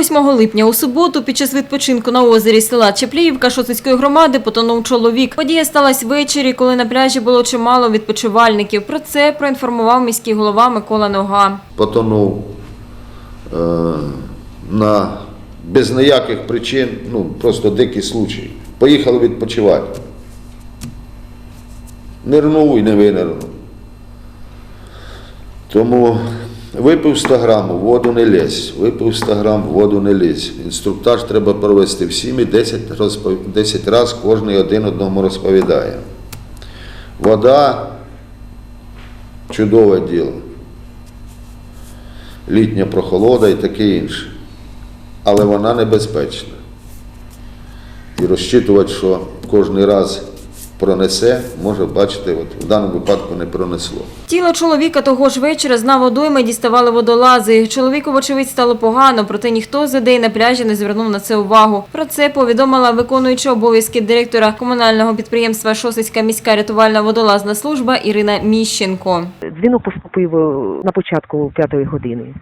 8 липня у суботу під час відпочинку на озері села Чепліївка Шосицької громади потонув чоловік. Подія сталася ввечері, коли на пляжі було чимало відпочивальників. Про це проінформував міський голова Микола Нога. потонув е, на, без ніяких причин, ну просто дикий случай. Поїхали відпочивати. Нирнув і не винирнув. Тому випив 100 грам, у воду не лізь. Випив 100 грам, в воду не лізь. Інструктаж треба провести всім і 10 разів 10 раз кожен один одному розповідає. Вода чудове діло літня прохолода і таке інше. Але вона небезпечна. І розчитувати, що кожен раз пронесе, може бачити, от в даному випадку не пронесло. Тіло чоловіка того ж вечора з водойми діставали водолази. Чоловіку, вочевидь, стало погано, проте ніхто з людей на пляжі не звернув на це увагу. Про це повідомила виконуюча обов'язки директора комунального підприємства Шосицька міська рятувальна водолазна служба Ірина Міщенко. Дзвінок поступив е, на початку п'ятої години.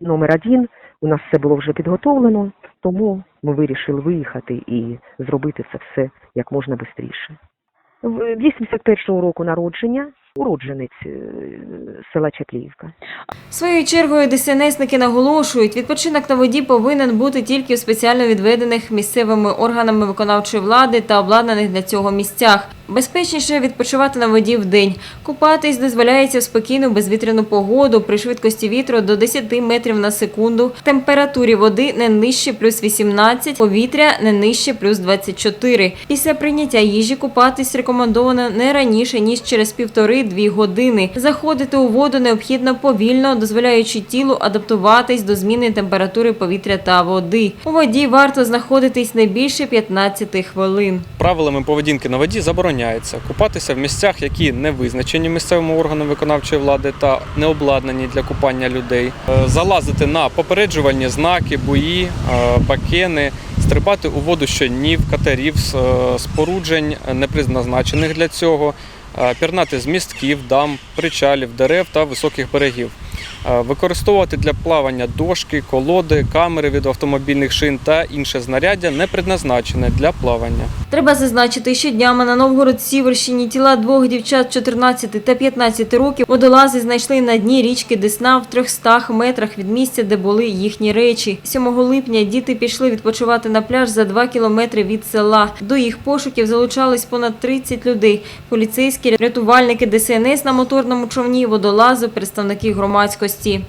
Номер один. У нас все було вже підготовлено, тому ми вирішили виїхати і зробити це все як можна швидше. 81-го року народження, уродженець е, села Чапліївка. Своєю чергою ДСНСники наголошують, відпочинок на воді повинен бути тільки в спеціально відведених місцевими органами виконавчої влади та обладнаних для цього місцях. Безпечніше відпочивати на воді вдень. Купатись дозволяється в спокійну безвітряну погоду при швидкості вітру до 10 метрів на секунду, температурі води не нижче плюс 18, повітря не нижче плюс 24. Після прийняття їжі купатись рекомендовано не раніше, ніж через півтори-дві години. Заходити у воду необхідно повільно, дозволяючи тілу адаптуватись до зміни температури повітря та води. У воді варто знаходитись не більше 15 хвилин. Правилами поведінки на воді забороняється купатися в місцях, які не визначені місцевими органами виконавчої влади та не обладнані для купання людей, Е, залазити на попереджувальні знаки, буї, е, бакени, стрибати у воду щоднів, катерів, е, споруджень, е, не призначених для цього, е, пірнати з містків, дам, причалів, дерев та високих берегів. Е, Використовувати для плавання дошки, колоди, камери від автомобільних шин та інше знаряддя не предназначене для плавання. Треба зазначити, що днями на Новгород-Сіверщині тіла двох дівчат 14 та 15 років водолази знайшли на дні річки Десна в 300 метрах від місця, де були їхні речі. 7 липня діти пішли відпочивати на пляж за 2 кілометри від села. До їх пошуків залучались понад 30 людей. Поліцейські, рятувальники ДСНС на моторному човні, водолази, представники громадськості.